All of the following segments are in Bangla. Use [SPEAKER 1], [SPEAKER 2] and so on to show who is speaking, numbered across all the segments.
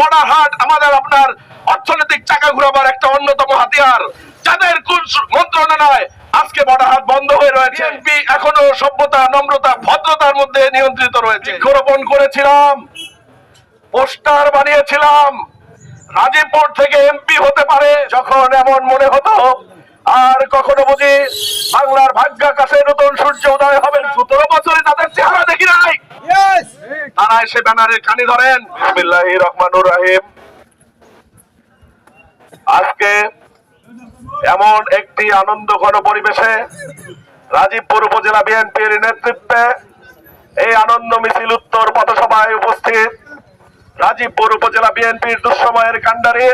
[SPEAKER 1] বর্ডার হাট আমাদের আপনার অর্থনৈতিক চাকা ঘুরাবার একটা অন্যতম হাতিয়ার। যাদের কোন মন্ত্রণালয় আজকে বর্ডার হাট বন্ধ হয়ে রয়েছে। বিএনপি এখনও সভ্যতা নম্রতা ভদ্রতার মধ্যে নিয়ন্ত্রিত রয়েছে। বৃক্ষরোপণ করেছিলাম। পোস্টার বানিয়েছিলাম। রাজীবপুর থেকে এমপি হতে পারে যখন এমন মনে হতো। আর কখনো বুঝি বাংলার ভাগ্যাকাশে নতুন সূর্য উদয় হবে সতেরো বছরে তাদের চেহারা দেখি নাই তারা এসে ব্যানারের কানি ধরেন। রহমানুর রাহিম। আজকে এমন একটি আনন্দ পরিবেশে রাজীবপুর উপজেলা বিএনপির নেতৃত্বে এই আনন্দ মিছিল উত্তর পথসভায় উপস্থিত রাজীবপুর উপজেলা বিএনপির দুঃসময়ের কাণ্ডারি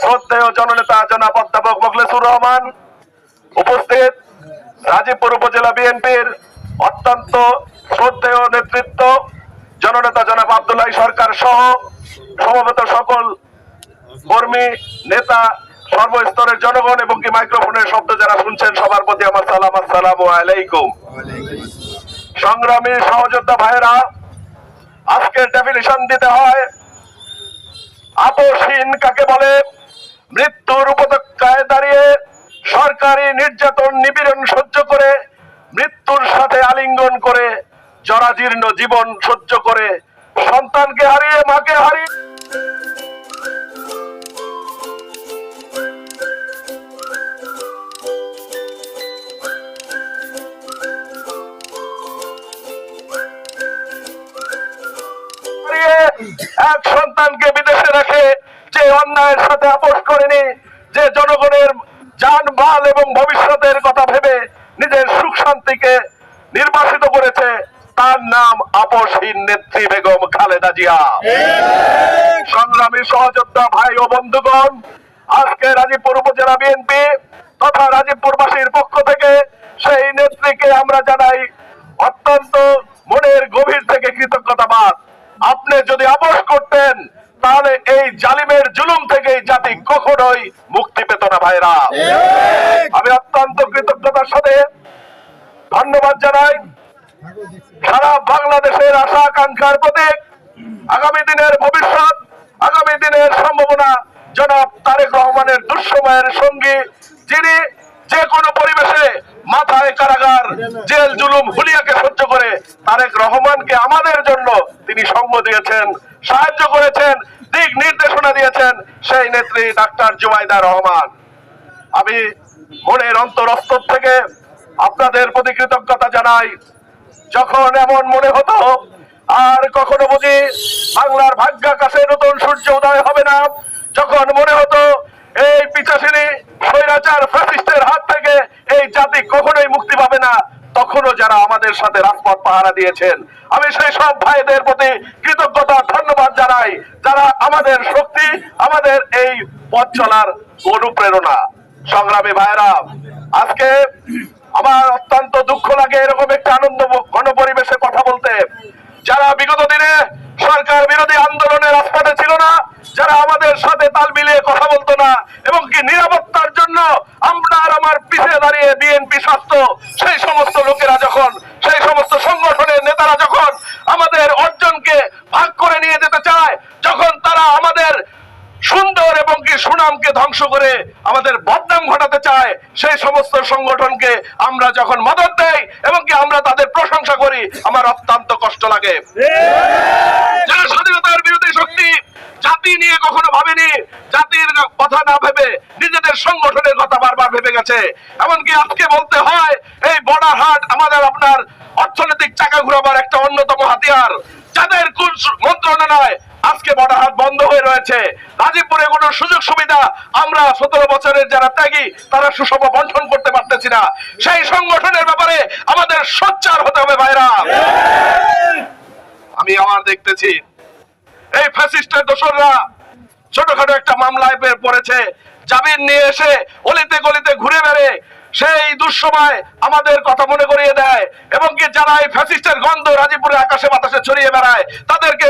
[SPEAKER 1] শ্রদ্ধেয় জননেতা জনাব অধ্যাপক মোখলেসুর রহমান উপস্থিত রাজীবপুর উপজেলা বিএনপির অত্যন্ত শ্রদ্ধেয় নেতৃত্ব জননেতা জনাব আব্দুল্লাহ সরকার সহ সমবেত সকল কর্মী, নেতা, সর্বস্তরের জনগণ এবং কি মাইক্রোফোনের শব্দ যারা শুনছেন, সবার প্রতি আমার সালাম, আসসালামু আলাইকুম। সংগ্রামী সহযোদ্ধা ভাইরা আজকের ডেফিনিশন দিতে হয়, আপোষহীন কাকে বলে? মৃত্যুর উপত্যকায় দাঁড়িয়ে সরকারি নির্যাতন নিপীড়ন সহ্য করে, মৃত্যুর সাথে আলিঙ্গন করে জরাজীর্ণ জীবন সহ্য করে সন্তানকে হারিয়ে, মাকে হারিয়ে এক সন্তানকে বিদেশে রেখে, যে অন্যায়ের সাথে আপোষ করেনি, যে জনগণের যান মাল এবং ভবিষ্যতের কথা ভেবে নিজের সুখ শান্তিকে নির্বাসিত করেছে। তার নাম আপোষহীন নেত্রী বেগম খালেদা জিয়া। সংগ্রামী সহযোদ্ধা ভাই ও বন্ধুগণ, আজকে রাজীবপুর উপজেলা বিএনপি তথা রাজীবপুরবাসীর পক্ষ থেকে সেই নেত্রীকে আমরা জানাই অত্যন্ত মনের গভীর থেকে কৃতজ্ঞতাবাদ। আপনি যদি আপোষ করতেন, তাহলে এই জালিমের জুলুম থেকে জাতি কখনোই মুক্তি পেত না ভাইরা। আমি অত্যন্ত কৃতজ্ঞতার সাথে ধন্যবাদ জানাই। সারা বাংলাদেশের আশা আকাঙ্ক্ষার প্রতীক আগামী দিনের ভবিষ্যৎ, আগামী দিনের সম্ভাবনা জনাব তারেক রহমানের দুঃসময়ের সঙ্গী, যিনি যে কোনো পরিবেশে মাথায় কারাগার, জেল, জুলুম, হুলিয়াকে সহ্য করে তারেক রহমানকে আমাদের জন্য তিনি সঙ্গ দিয়েছেন, সাহায্য করেছেন, দিক নির্দেশনা দিয়েছেন সেই নেত্রী ডাক্তার জুবাইদা রহমান। আমি মনের অন্তরস্তর থেকে আপনাদের প্রতি কৃতজ্ঞতা জানাই। যখন এমন মনে হতো, আর কখনো বুঝি বাংলার ভাগ্যাকাশে নতুন সূর্য উদয় হবে না, যখন মনে হতো এই পিছাসিনী স্বৈরাচার ফ্যাসিস্টের হাত থেকে এই জাতি কখনোই মুক্তি পাবে না, তখনও যারা আমাদের সাথে রাজপথ পাহারা দিয়েছেন। আমি সেই সব ভাইদের প্রতি কৃতজ্ঞতা, ধন্যবাদ জানাই, যারা আমাদের শক্তি, আমাদের এই পথ চলার অনুপ্রেরণা। সংগ্রামী ভাইরা আজকে আমার অত্যন্ত দুঃখ লাগে এরকম একটা আনন্দ ঘন পরিবেশে কথা বলতে যারা বিগত দিনে সরকার বিরোধী আন্দোলনের রাজপথে ছিল না যারা আমাদের সাথে তাল মিলিয়ে কথা বলতো না এবং কি নিরাপত্তার জন্য আপনার আমার পিছিয়ে বিএনপি স্বাস্থ্য, সেই সমস্ত লোকেরা যখন, সেই সমস্ত সংগঠনের নেতারা যখন আমাদের অর্জনকে ভাগ করে নিয়ে যেতে চায়, যখন তারা আমাদের সুন্দর এবং কি সুনামকে ধ্বংস করে আমাদের বদনাম ঘটাতে চায়, সেই সমস্ত সংগঠনকে আমরা যখন মদত দেই এবং কি আমরা তাদের প্রশংসা করি, আমার অত্যন্ত কষ্ট লাগে। যারা স্বাধীনতার বিরোধী শক্তি, জাতি নিয়ে কখনো ভাবেনি, জাতির কথা না ভেবে নিজেদের সংগঠনের কথা বারবার ভেবে গেছে। এমনকি আজকে বলতে হয়, এই বর্ডার হাট আমাদের আপনার অর্থনৈতিক চাকা ঘুরাবার একটা অন্যতম হাতিয়ার। যাদের কোন মন্ত্রণালয় আজকে বর্ডার হাট বন্ধ হয়ে রয়েছে। রাজীবপুরে কোনো সুযোগ সুবিধা আমরা সতেরো বছরের যারা ত্যাগী, তারা সুষম বন্টন করতে পারতেছি না। সেই সংগঠনের ব্যাপারে আমাদের সোচ্চার হতে হবে ভাইরা। আমি আমার দেখতেছি, এই ফ্যাসিস্টের দোসররা ছোটখাটো একটা মামলায় পড়েছে। জামিন নিয়ে এসে অলিতে গলিতে ঘুরে বেড়ে সেই দুঃসময় আমাদের কথা মনে করিয়ে দেয় এবং কি যারা এই ফ্যাসিস্টের গন্ধ রাজীবপুরে আকাশে বাতাসে ছড়িয়ে বেড়ায় তাদেরকে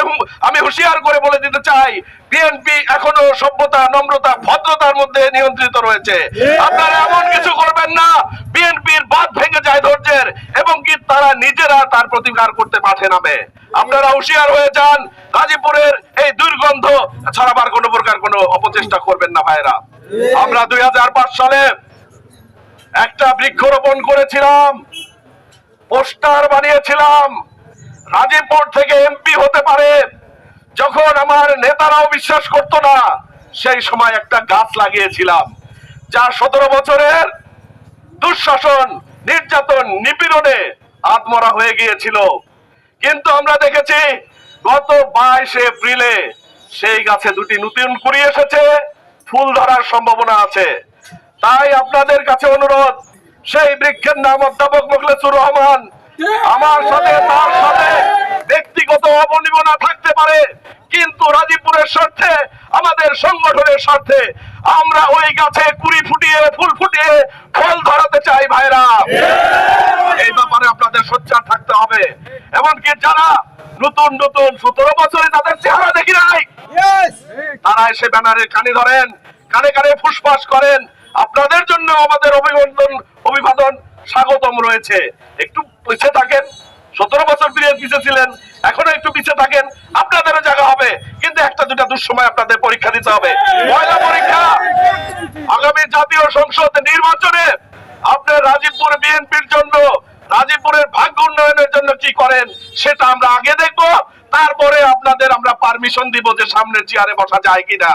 [SPEAKER 1] আমি হুঁশিয়ার করে বলে দিতে চাই বিএনপি এখনও সভ্যতা নম্রতা ভদ্রতার মধ্যে নিয়ন্ত্রিত রয়েছে। আপনারা এমন কিছু করবেন না বিএনপির বাদ ভেঙে যায় ধৈর্যের এবং কি তারা নিজেরা তার প্রতিকার করতে মাঠে নামে। আপনারা হুঁশিয়ার হয়ে যান গাজীপুরের এই দুর্গন্ধ ছড়াবার কোনো প্রকার কোনো অপচেষ্টা করবেন না ভাইরা আমরা দুই সালে একটা বৃক্ষরোপণ করেছিলাম, পোস্টার বানিয়েছিলাম, রাজীবপুর থেকে এমপি হতে পারে, যখন আমার নেতারাও বিশ্বাস করতো না, সেই সময় একটা গাছ লাগিয়েছিলাম, যা সতেরো বছরের দুঃশাসন, নির্যাতন, নিপীড়নে আত্মরা হয়ে গিয়েছিল। কিন্তু আমরা দেখেছি গত বাইশে এপ্রিলে সেই গাছে দুটি নতুন কুড়ি এসেছে, ফুল ধরার সম্ভাবনা আছে। তাই আপনাদের কাছে অনুরোধ, সেই বৃক্ষের নাম অধ্যাপক মোখলেসুর রহমান, আমার সাথে, তার সাথে ব্যক্তিগত অবনিবনা থাকতে পারে, কিন্তু রাজীবপুরের স্বার্থে, আমাদের সংগঠনের স্বার্থে আমরা ওই গাছে কুড়ি ফুটিয়ে, ফুল ফুটিয়ে ফল ধরাতে চাই ভাইরা। এই ব্যাপারে আপনাদের সোচ্চার থাকতে হবে। এমনকি যারা নতুন নতুন সতেরো বছরে তাদের চেহারা দেখি নাই। তারা এসে ব্যানারে কানে ধরেন কানে কানে ফুসফাস করেন। আপনাদের জন্য আমাদের অভিনন্দন অভিবাদন স্বাগতম রয়েছে। একটু পিছিয়ে থাকেন সতেরো বছর পিরিয়ড পিছিয়ে ছিলেন এখনও একটু পিছিয়ে থাকেন আপনাদেরও জায়গা হবে। কিন্তু একটা দুটা দুঃসময় আপনাদের পরীক্ষা দিতে হবে। পয়লা পরীক্ষা! আগামী জাতীয় সংসদ নির্বাচনে আপনার রাজীবপুর বিএনপির জন্য রাজীবপুরের ভাগ্য উন্নয়নের জন্য কি করেন, সেটা আমরা আগে দেখব। তারপরে আপনাদের আমরা পারমিশন দিব যে সামনে চেয়ারে বসা যায় কিনা।